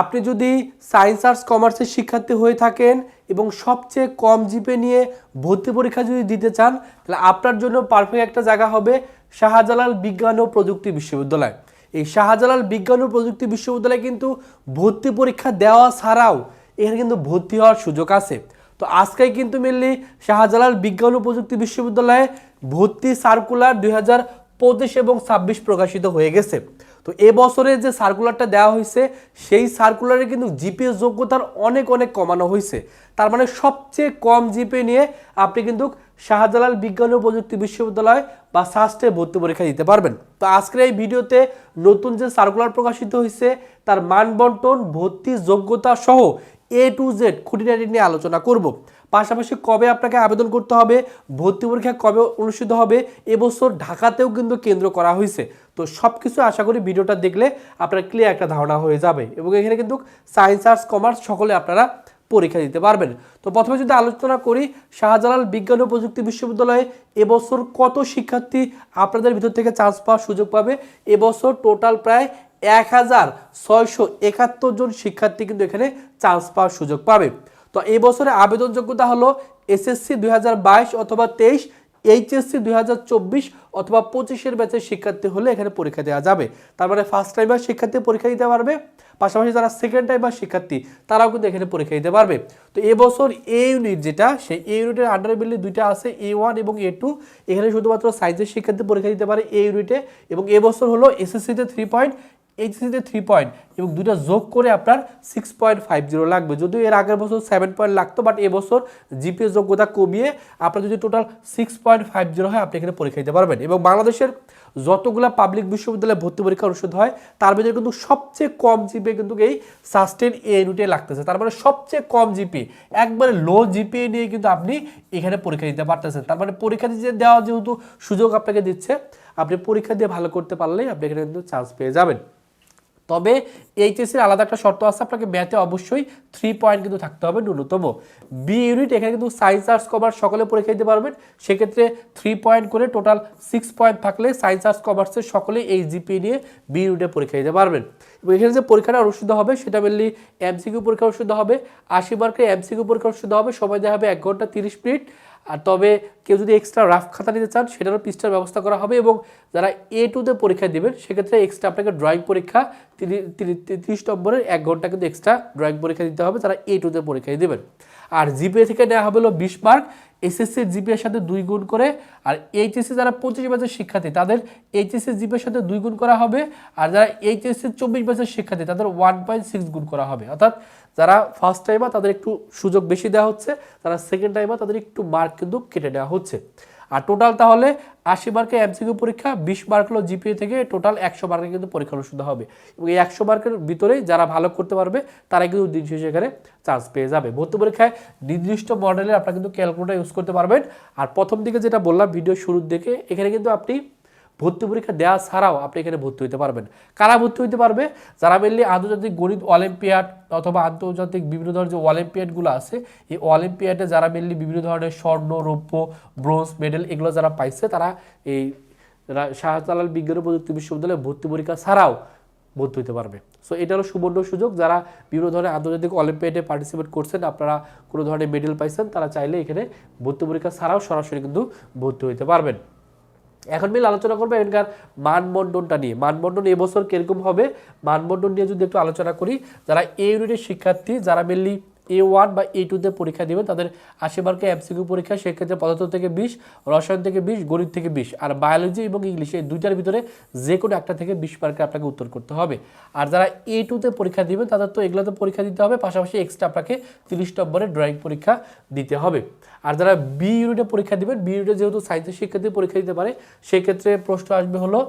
আপনি যদি science arts কমার্সের শিক্ষার্থী হয়ে থাকেন এবং সবচেয়ে কম জিপে নিয়ে ভর্তি পরীক্ষা যদি দিতে চান, তাহলে আপনার জন্য পারফেক্ট একটা জায়গা হবে শাহজালাল বিজ্ঞান ও প্রযুক্তি বিশ্ববিদ্যালয়। এই শাহজালাল বিজ্ঞান ও প্রযুক্তি বিশ্ববিদ্যালয়ে কিন্তু ভর্তি পরীক্ষা দেওয়া ছাড়াও এখানে কিন্তু ভর্তি হওয়ার সুযোগ আছে। তো আজকে কিন্তু মেনলি শাহজালাল বিজ্ঞান ও প্রযুক্তি বিশ্ববিদ্যালয়ে ভর্তি সার্কুলার দুই হাজার পঁচিশ এবং ছাব্বিশ প্রকাশিত হয়ে গেছে। তো এবছরে যে সার্কুলারটা দেওয়া হয়েছে, সেই সার্কুলারে কিন্তু জিপিএ যোগ্যতার অনেক অনেক কমানো হয়েছে। তার মানে সবচেয়ে কম জিপে নিয়ে আপনি কিন্তু শাহজালাল বিজ্ঞান ও প্রযুক্তি বিশ্ববিদ্যালয় বা সাস্টে ভর্তি পরীক্ষা দিতে পারবেন। তো আজকের এই ভিডিওতে নতুন যে সার্কুলার প্রকাশিত হয়েছে, তার মানবন্টন, ভর্তি যোগ্যতা সহ এ টু জেড খুঁটিনাটি নিয়ে আলোচনা করব। পাশাপাশি কবে আপনাকে আবেদন করতে হবে, ভর্তি পরীক্ষা কবে অনুষ্ঠিত হবে এবছর ঢাকাতেও কিন্তু কেন্দ্র করা হয়েছে। তো সব কিছু আশা করি ভিডিওটা দেখলে আপনার ক্লিয়ার একটা ধারণা হয়ে যাবে এবং এখানে কিন্তু সায়েন্স আর্টস কমার্স সকলে আপনারা পরীক্ষা দিতে পারবেন। তো প্রথমে যদি আলোচনা করি, শাহজালাল বিজ্ঞান ও প্রযুক্তি বিশ্ববিদ্যালয়ে এবছর কত শিক্ষার্থী আপনাদের ভিতর থেকে চান্স পাওয়ার সুযোগ পাবে? এবছর টোটাল প্রায় এক হাজার ছয়শো একাত্তর জন শিক্ষার্থী কিন্তু এখানে চান্স পাওয়ার সুযোগ পাবে। তো এই বছরে আবেদন যোগ্যতা হলো এসএসসি দু হাজার বাইশ অথবা তেইশ এইচএসসি দুই হাজার চব্বিশ অথবা পঁচিশের ব্যাচের শিক্ষার্থী হলে এখানে পরীক্ষা দেওয়া যাবে। তার মানে ফার্স্ট টাইমার শিক্ষার্থী পরীক্ষা দিতে পারবে, পাশাপাশি যারা সেকেন্ড টাইমার শিক্ষার্থী, তারাও কিন্তু এখানে পরীক্ষা দিতে পারবে। তো এবছর এ ইউনিট যেটা, সেই এ ইউনিটের আন্ডারে বিল্লি দুইটা আছে এ ওয়ান এবং এ টু এখানে শুধুমাত্র সাইন্সের শিক্ষার্থী পরীক্ষা দিতে পারে এ ইউনিটে এবং এবছর হলো এসএসসিতে থ্রি পয়েন্ট এইচএসিতে থ্রি পয়েন্ট এবং দুইটা যোগ করে আপনার সিক্স পয়েন্ট ফাইভ জিরো লাগবে। যদিও এর আগের বছর সেভেন পয়েন্ট লাগতো বাট এবছর জিপিএস যোগ্যতা কমিয়ে আপনার যদি total six point five zero হয়, আপনি এখানে পরীক্ষা দিতে পারবেন। এবং বাংলাদেশের যতগুলো পাবলিক বিশ্ববিদ্যালয়ে ভর্তি পরীক্ষা অনুষ্ঠিত হয়, তার ভিতরে কিন্তু সবচেয়ে কম জিপি কিন্তু এই সাস্টেন এ ইউনিটে লাগতেছে। তার মানে সবচেয়ে কম জিপি একবারে লো জিপি নিয়ে কিন্তু আপনি এখানে পরীক্ষা দিতে পারতেছেন। তার মানে পরীক্ষা দিতে দেওয়া যেহেতু সুযোগ আপনাকে দিচ্ছে, আপনি পরীক্ষা দিয়ে ভালো করতে পারলেই আপনি এখানে কিন্তু চান্স পেয়ে যাবেন। তবে এইচএসির আলাদা একটা শর্ত আছে, আপনাকে ম্যাথে অবশ্যই থ্রি পয়েন্ট কিন্তু থাকতে হবে ন্যূনতম। বি ইউনিট এখানে কিন্তু সায়েন্স আর্টস কমার্স সকলে পরীক্ষা দিতে পারবেন। সেক্ষেত্রে থ্রি পয়েন্ট করে টোটাল সিক্স পয়েন্ট থাকলে সায়েন্স আর্টস কমার্সের সকলে এই জিপি নিয়ে বি ইউনিটে পরীক্ষা দিতে পারবেন। এবং এখানে যে পরীক্ষাটা অনুষ্ঠিত হবে, সেটা মেনলি এমসিকিউ পরীক্ষা অনুষ্ঠিত হবে। আশি মার্কের এমসিকিউ পরীক্ষা অনুষ্ঠিত হবে, সময় দেওয়া হবে এক ঘণ্টা তিরিশ মিনিট। আর তবে কেউ যদি এক্সট্রা রাফ খাতা নিতে চান, সেটারও পৃষ্ঠার ব্যবস্থা করা হবে এবং যারা এ টুতে পরীক্ষা দেবেন, সেক্ষেত্রে এক্সট্রা আপনাকে ড্রয়িং পরীক্ষা তিরিশ নম্বরের এক ঘণ্টা কিন্তু এক্সট্রা ড্রয়িং পরীক্ষা দিতে হবে যারা এ টুতে পরীক্ষা দেবেন। আর জিপিএ থেকে নেওয়া হবে হলো বিশ মার্ক এসএসসি জিপিএর সাথে দুই গুণ করে, আর এইচএসসি যারা পঁচিশ বছর শিক্ষার্থী, তাদের এইচএসসি জিপিএর সাথে দুই গুণ করা হবে, আর যারা এইচএসসি চব্বিশ বছর শিক্ষার্থী, তাদের ওয়ান পয়েন্ট সিক্স গুণ করা হবে। অর্থাৎ যারা ফার্স্ট টাইমার তাদের একটু সুযোগ বেশি দেওয়া হচ্ছে তারা সেকেন্ড টাইমার তাদের একটু মার্ক কিন্তু কেটে নেওয়া হচ্ছে। আর টোটাল তাহলে আশি মার্কের এমসিকিউ পরীক্ষা, বিশ মার্ক হলো জিপিএ থেকে টোটাল একশো মার্কের কিন্তু পরীক্ষা অনুষ্ঠিত হবে। এবং এই একশো মার্কের ভিতরেই যারা ভালো করতে পারবে তারা কিন্তু দিন শেষে এখানে চান্স পেয়ে যাবে। ভর্তি পরীক্ষায় নির্দিষ্ট মডেলে আপনারা কিন্তু ক্যালকুলেটার ইউজ করতে পারবেন। আর প্রথম দিকে যেটা বললাম ভিডিও শুরুর দিকে, এখানে কিন্তু আপনি ভর্তি পরীক্ষা দেওয়া ছাড়াও আপনি এখানে ভর্তি হতে পারবেন। কারা ভর্তি হতে পারবে? যারা মেনলি আন্তর্জাতিক গণিত অলিম্পিয়াড অথবা আন্তর্জাতিক বিভিন্ন ধরনের যে অলিম্পিয়াডগুলো আছে, এই অলিম্পিয়াডে যারা মেনলি বিভিন্ন ধরনের স্বর্ণ, রৌপ্য, ব্রোঞ্জ, মেডেল এগুলো যারা পাইছে, তারা এই শাহজালাল বিজ্ঞান ও প্রযুক্তি বিশ্ববিদ্যালয়ে ভর্তি পরীক্ষা ছাড়াও ভর্তি হতে পারবে। সো এটা হলো সুবর্ণ সুযোগ। যারা বিভিন্ন ধরনের আন্তর্জাতিক অলিম্পিয়াডে পার্টিসিপেট করছেন, আপনারা কোনো ধরনের মেডেল পাইছেন, তারা চাইলে এখানে ভর্তি পরীক্ষা ছাড়াও সরাসরি কিন্তু ভর্তি হতে পারবেন। এখন মিল আলোচনা করবে এখানকার মানমণ্ডনটা নিয়ে। মানবন্টন এবছর কীরকম হবে? মানমণ্ডন নিয়ে যদি একটু আলোচনা করি, যারা এ ইউনিটের শিক্ষার্থী, যারা মেনলি এ ওয়ান বা এ টুতে পরীক্ষা দেবেন তাদের আশি এমসিকিউ পরীক্ষা, সেক্ষেত্রে পদার্থ থেকে বিশ, রসায়ন থেকে বিশ, গণিত থেকে বিশ আর বায়োলজি এবং ইংলিশ এই দুইটার ভিতরে যে কোনো একটা থেকে বিশ মার্কে আপনাকে উত্তর করতে হবে। আর যারা এ টুতে পরীক্ষা দিবেন তাদের তো এগুলোতে পরীক্ষা দিতে হবে, পাশাপাশি এক্সট্রা আপনাকে তিরিশ নম্বরের ড্রয়িং পরীক্ষা দিতে হবে। আর যারা বি ইউনিটে পরীক্ষা দিবেন বি ইউনিটে যেহেতু সায়েন্সের শিক্ষার্থী পরীক্ষা দিতে পারে, সেক্ষেত্রে প্রশ্ন আসবে হলো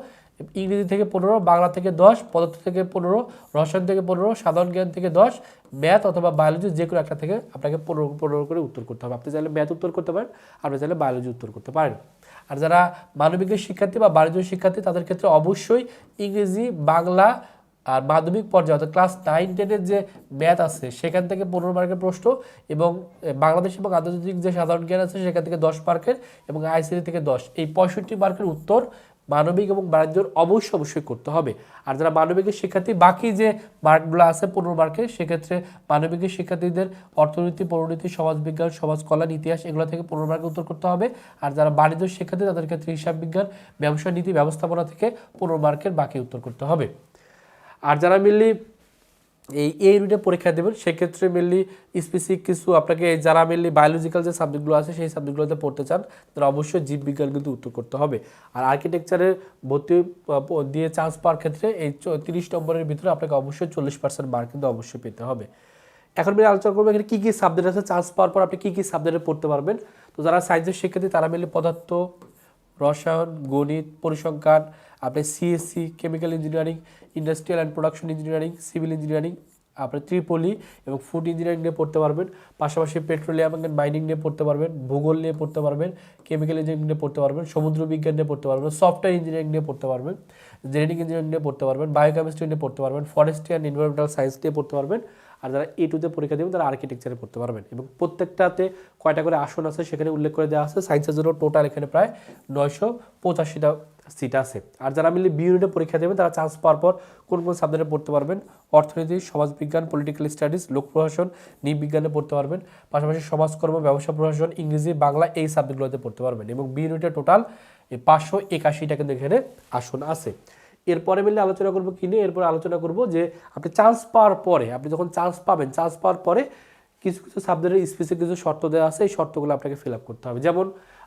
ইংরেজি থেকে পনেরো, বাংলা থেকে দশ, পদার্থ থেকে পনেরো, রসায়ন থেকে পনেরো, সাধারণ জ্ঞান থেকে দশ, ম্যাথ অথবা বায়োলজি যে কোনো একটা থেকে আপনাকে পনেরো পনেরো করে উত্তর করতে হবে। আপনি চাইলে ম্যাথ উত্তর করতে পারেন, আপনি চাইলে বায়োলজি উত্তর করতে পারেন। আর যারা মানবিকের শিক্ষার্থী বা বাণিজ্য শিক্ষার্থী, তাদের ক্ষেত্রে অবশ্যই ইংরেজি, বাংলা আর মাধ্যমিক পর্যায়ে অর্থাৎ ক্লাস নাইন, টেনের যে ম্যাথ আছে, সেখান থেকে পনেরো মার্কের প্রশ্ন এবং বাংলাদেশ এবং আন্তর্জাতিক যে সাধারণ জ্ঞান আছে, সেখান থেকে দশ মার্কের এবং আইসিডি থেকে দশ। এই পঁয়ষট্টি মার্কের উত্তর মানবিক এবং বাণিজ্য অবশ্যই অবশ্যই করতে হবে। আর যারা মানবিকের শিক্ষার্থী, বাকি যে মার্কগুলো আছে পনেরো মার্কে, সেক্ষেত্রে মানবিকের শিক্ষার্থীদের অর্থনীতি পরিণতি সমাজবিজ্ঞান সমাজ কল্যাণ ইতিহাস এগুলো থেকে পনেরো মার্কে উত্তর করতে হবে। আর যারা বাণিজ্য শিক্ষার্থী, তাদের ক্ষেত্রে হিসাব বিজ্ঞান ব্যবসা নীতি, ব্যবস্থাপনা থেকে পনেরো মার্কের বাকি উত্তর করতে হবে। আর যারা মিললি এই এই ইউনিটে পরীক্ষা দেবেন। সেক্ষেত্রে মেনলি স্পেসিফিক কিছু আপনাকে যারা মেনলি বায়োলজিক্যাল যে সাবজেক্টগুলো আছে, সেই সাবজেক্টগুলোতে পড়তে চান, তারা অবশ্যই জীববিজ্ঞান কিন্তু উত্তর করতে হবে। আর আর্কিটেকচারের ভর্তি দিয়ে চান্স পাওয়ার ক্ষেত্রে এই তিরিশ নম্বরের ভিতরে আপনাকে অবশ্যই চল্লিশ পার্সেন্ট মার্ক কিন্তু অবশ্যই পেতে হবে। এখন আমি আলোচনা করব এখানে কী কী সাবজেক্ট আছে চান্স পাওয়ার পর আপনি কী কী সাবজেক্টে পড়তে পারবেন। তো যারা সায়েন্সের শিক্ষার্থী, তারা মেনলি পদার্থ, রসায়ন, গণিত, পরিসংখ্যান আপনি CSC chemical engineering industrial and production engineering civil engineering আপনি ত্রিপলি এবং ফুড ইঞ্জিনিয়ারিং নিয়ে পড়তে পারবেন। পাশাপাশি পেট্রোলিয়াম অ্যান্ড মাইনিং নিয়ে পড়তে পারবেন, ভূগোল নিয়ে পড়তে পারবেন কেমিক্যাল ইঞ্জিনিয়ারিং নিয়ে পড়তে পারবেন, সমুদ্র বিজ্ঞান নিয়ে পড়তে পারবেন সফটওয়্যার ইঞ্জিনিয়ারিং নিয়ে পড়তে পারবেন জেনেটিক ইঞ্জিনিয়ারিং নিয়ে পড়তে পারবেন বায়োকেমিস্ট্রি নিয়ে পড়তে পারবেন ফরেস্ট্রি অ্যান্ড এনভায়রনমেন্টাল সায়েন্স নিয়ে পড়তে পারবেন, আর যারা এ টুতে পরীক্ষা দেবেন তারা আর্কিটেকচারে পড়তে পারবেন। এবং প্রত্যেকটাতে কয়টা করে আসন আছে সেখানে উল্লেখ করে দেওয়া আছে। সায়েন্সের জন্য টোটাল এখানে প্রায় নয়শো পঁচাশিটা সিট আছে। আর যারা মিলে বি পরীক্ষা দেবেন, তারা চান্স পাওয়ার পর কোন কোন সাবজেক্টে পড়তে পারবেন? অর্থনীতি, সমাজবিজ্ঞান পলিটিক্যাল স্টাডিজ লোক প্রশাসন নৃবিজ্ঞানে পড়তে পারবেন। পাশাপাশি সমাজকর্ম, ব্যবসা প্রশাসন ইংরেজি, বাংলা এই সাবজেক্টগুলোতে পড়তে পারবেন এবং বি ইউনিটে টোটাল পাঁচশো একাশিটা কিন্তু এখানে আসন আছে। এরপরে মিলে আলোচনা করব কি নিয়ে? এরপরে আলোচনা করব যে আপনি চান্স পাওয়ার পরে, আপনি যখন চান্স পাবেন চান্স পাওয়ার পরে কিছু কিছু সাবজেক্টের স্পেসিফিক কিছু শর্ত দেওয়া আছে, এই শর্তগুলো আপনাকে ফিল আপ করতে হবে। যেমন,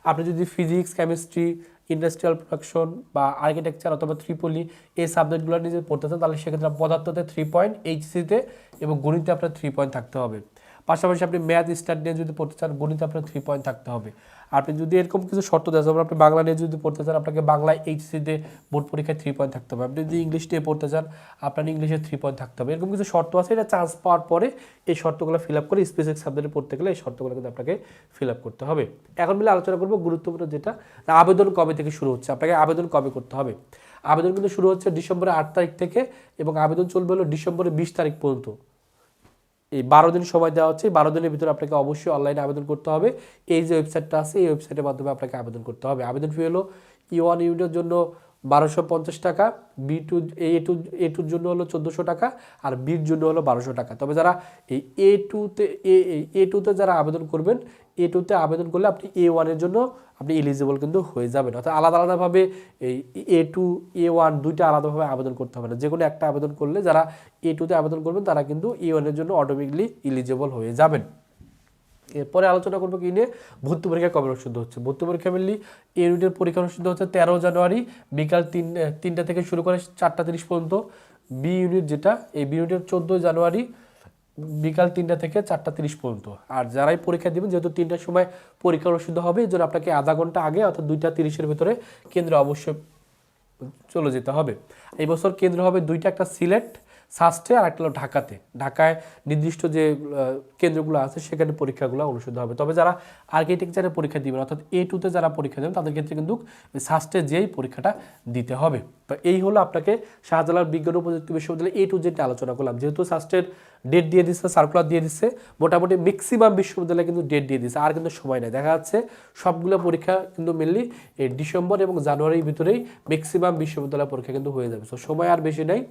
আপনি যদি ফিজিক্স কেমিস্ট্রি ইন্ডাস্ট্রিয়াল প্রোডাকশন বা আর্কিটেকচার অথবা ত্রিপলি এই সাবজেক্টগুলো নিয়ে পড়তে চান, তাহলে সেক্ষেত্রে পদার্থতে থ্রি পয়েন্ট এইচসিতে এবং গণিতে আপনার থ্রি পয়েন্ট থাকতে হবে। পাশাপাশি আপনি ম্যাথ স্টার্ট নিয়ে যদি পড়তে চান, গণিত আপনার থ্রি পয়েন্ট থাকতে হবে। আপনি যদি এরকম কিছু শর্ত দেওয়া যেমন আপনি বাংলা নিয়ে যদি পড়তে চান, আপনাকে বাংলায় এইচসিতে বোর্ড পরীক্ষায় থ্রি পয়েন্ট থাকতে হবে। আপনি যদি ইংলিশ নিয়ে পড়তে চান, আপনার ইংলিশে থ্রি পয়েন্ট থাকতে হবে। এরকম কিছু শর্ত আছে, এটা চান্স পাওয়ার পরে এই শর্তগুলো ফিল আপ করে স্পেসিফিক সাবজেক্টে পড়তে গেলে এই শর্তগুলো কিন্তু আপনাকে ফিল আপ করতে হবে। এখন মিলে আলোচনা করব গুরুত্বপূর্ণ যেটা আবেদন কবে থেকে শুরু হচ্ছে? আপনাকে আবেদন কবে করতে হবে? আবেদন কিন্তু শুরু হচ্ছে ডিসেম্বরের আট তারিখ থেকে এবং আবেদন চলবে হলো ডিসেম্বরের বিশ তারিখ পর্যন্ত। এই বারো দিন সময় দেওয়া হচ্ছে বারো দিনের ভিতরে আপনাকে অবশ্যই অনলাইনে আবেদন করতে হবে। এই যে ওয়েবসাইটটা আছে, এই ওয়েবসাইটের মাধ্যমে আপনাকে আবেদন করতে হবে। আবেদন ফি হলো ই ওয়ান ইউনিটের জন্য বারোশো পঞ্চাশ টাকা B two A two A টুর জন্য হলো চোদ্দোশো টাকা আর বির জন্য হলো বারোশো টাকা। তবে যারা এই এ টুতে এ টুতে যারা আবেদন করবেন এ টুতে আবেদন করলে আপনি এ ওয়ানের জন্য আপনি এলিজিবল কিন্তু হয়ে যাবেন। অর্থাৎ আলাদা আলাদাভাবে এই এ টু এ ওয়ান দুইটা আলাদাভাবে আবেদন করতে হবে না। যে কোনো একটা আবেদন করলে যারা এ টুতে আবেদন করবেন, তারা কিন্তু এ ওয়ানের জন্য অটোমেটিকলি এলিজিবল হয়ে যাবেন। এরপরে আলোচনা করব কি নিয়ে? ভর্তি পরীক্ষা কবে অনুষ্ঠিত হচ্ছে? ভর্তি পরীক্ষা মেনলি এ ইউনিটের পরীক্ষা অনুষ্ঠিত হচ্ছে তেরো জানুয়ারি, বিকাল তিন তিনটা থেকে শুরু করে চারটা তিরিশ পর্যন্ত। বি ইউনিট যেটা, এই বি ইউনিটের চোদ্দোই জানুয়ারি, বিকাল তিনটা থেকে চারটা তিরিশ পর্যন্ত। আর যারাই পরীক্ষা দেবেন, যেহেতু তিনটার সময় পরীক্ষা অনুষ্ঠিত হবে, এই জন্য আপনাকে আধা ঘণ্টা আগে অর্থাৎ দুইটা তিরিশের ভিতরে কেন্দ্রে অবশ্যই চলে যেতে হবে। এই বছর কেন্দ্র হবে দুইটা, একটা সিলেট সাস্টে আর একটা হলো ঢাকাতে। ঢাকায় নির্দিষ্ট যে কেন্দ্রগুলো আছে, সেখানে পরীক্ষাগুলো অনুষ্ঠিত হবে। তবে যারা আর্কিটেকচারে পরীক্ষা দিবেন, অর্থাৎ এ টুতে যারা পরীক্ষা দেবেন, তাদের ক্ষেত্রে কিন্তু সাস্টে যেই পরীক্ষাটা দিতে হবে। তো এই হলো আপনাকে শাহজালাল বিজ্ঞান ও প্রযুক্তি বিশ্ববিদ্যালয় এ টু যেটা আলোচনা করলাম। যেহেতু সাস্টের ডেট দিয়ে দিচ্ছে সার্কুলার দিয়ে দিচ্ছে মোটামুটি ম্যাক্সিমাম বিশ্ববিদ্যালয় কিন্তু ডেট দিয়ে দিচ্ছে আর কিন্তু সময় নেই। দেখা যাচ্ছে সবগুলো পরীক্ষা কিন্তু মেনলি ডিসেম্বর এবং জানুয়ারির ভিতরেই ম্যাক্সিমাম বিশ্ববিদ্যালয় পরীক্ষা কিন্তু হয়ে যাবে। তো সময় আর বেশি নেই।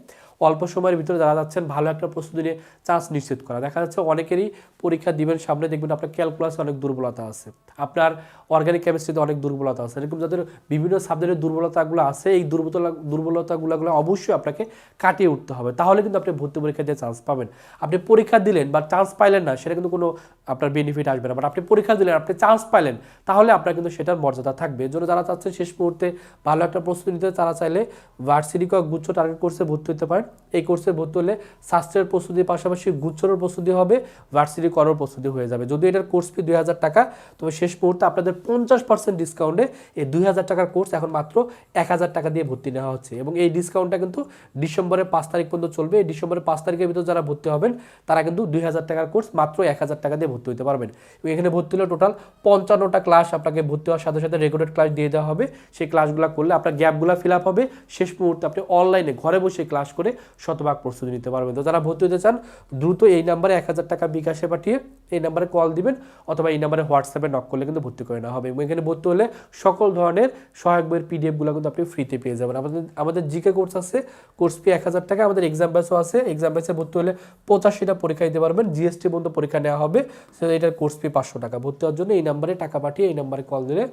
অল্প সময়ের ভিতরে যারা যাচ্ছেন, ভালো একটা প্রস্তুতি নিয়ে চান্স নিশ্চিত করা। দেখা যাচ্ছে অনেকেরই পরীক্ষা দিবেন, সামনে দেখবেন আপনার ক্যালকুলাসে অনেক দুর্বলতা আছে। আপনার অর্গানিক কেমিস্ট্রিতে অনেক দুর্বলতা আছে। এরকম যাদের বিভিন্ন সাবজেক্টের দুর্বলতাগুলো আছে, এই দুর্বলতা দুর্বলতাগুলো অবশ্যই আপনাকে কাটিয়ে উঠতে হবে। তাহলে কিন্তু আপনি ভর্তি পরীক্ষা দিয়ে চান্স পাবেন। আপনি পরীক্ষা দিলেন বা চান্স পাইলেন না, সেটা কিন্তু কোনো আপনার বেনিফিট আসবে না। বাট আপনি পরীক্ষা দিলেন, আপনি চান্স পাইলেন, তাহলে আপনার কিন্তু সেটার মর্যাদা থাকবে। জন্য যারা চাচ্ছেন শেষ মুহূর্তে ভালো একটা প্রস্তুতি নিতে, তারা চাইলে ভার্সিটি গুচ্ছ টার্গেট কোর্সে ভর্তি হতে পারেন। এই কোর্সে ভর্তি হলে স্বাস্থ্যের প্রস্তুতির পাশাপাশি গুচ্ছরের প্রস্তুতি হবে ভার্সিটি করোর প্রস্তুতি হয়ে যাবে। যদি এটার কোর্স ফি দুই হাজার টাকা, তবে শেষ মুহূর্তে আপনাদের পঞ্চাশ পার্সেন্ট ডিসকাউন্টে এই দুই হাজার টাকার কোর্স এখন মাত্র এক হাজার টাকা দিয়ে ভর্তি নেওয়া হচ্ছে। এবং এই ডিসকাউন্টটা কিন্তু ডিসেম্বরের পাঁচ তারিখ পর্যন্ত চলবে। এই ডিসেম্বরের পাঁচ তারিখের ভিতর যারা ভর্তি হবেন, তারা কিন্তু দুই হাজার টাকার কোর্স মাত্র এক হাজার টাকা দিয়ে ভর্তি হতে পারবেন। এবং এখানে ভর্তি হলে টোটাল পঞ্চান্নটা ক্লাস আপনাকে ভর্তি হওয়ার সাথে সাথে রেকর্ডেড ক্লাস দিয়ে দেওয়া হবে। সেই ক্লাসগুলো করলে আপনার গ্যাপগুলো ফিল আপ হবে। শেষ মুহূর্তে আপনি অনলাইনে ঘরে বসে ক্লাস করে শতভাগ প্রস্তুতি নিতে পারবেন। তো যারা ভর্তি হতে চান, দ্রুত এই নাম্বারে এক হাজার টাকা বিকাশে পাঠিয়ে এই নাম্বারে কল দিবেন অথবা এই নাম্বারে হোয়াটসঅ্যাপে নক করলে কিন্তু ভর্তি করে নেওয়া হবে। এবং এখানে ভর্তি হলে সকল ধরনের সহায়ক বইয়ের পিডিএফগুলো কিন্তু আপনি ফ্রিতে পেয়ে যাবেন। আমাদের আমাদের জিকে কোর্স আছে কোর্স ফি এক হাজার টাকা, আমাদের এক্সাম ব্যাচও আছে। এক্সাম ব্যাচে ভর্তি হলে পঁচাশিটা পরীক্ষা দিতে পারবেন। জিএসটি পর্যন্ত পরীক্ষা নেওয়া হবে। সো এটার কোর্স ফি পাঁচশো টাকা। ভর্তি হওয়ার জন্য এই নাম্বারে টাকা পাঠিয়ে এই নাম্বারে কল দিলে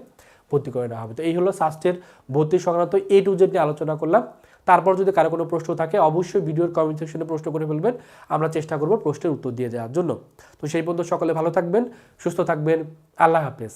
ভর্তি করে নেওয়া হবে। তো এই হলো সাস্টের ভর্তি সংক্রান্ত এ টু জেড নিয়ে আলোচনা করলাম। তারপর যদি কারও কোনো প্রশ্ন থাকে, অবশ্যই ভিডিওর কমেন্ট সেকশনে প্রশ্ন করে ফেলবেন। আমরা চেষ্টা করব প্রশ্নের উত্তর দিয়ে দেওয়ার জন্য। তো সেই পর্যন্ত সকলে ভালো থাকবেন, সুস্থ থাকবেন। আল্লাহ হাফেজ।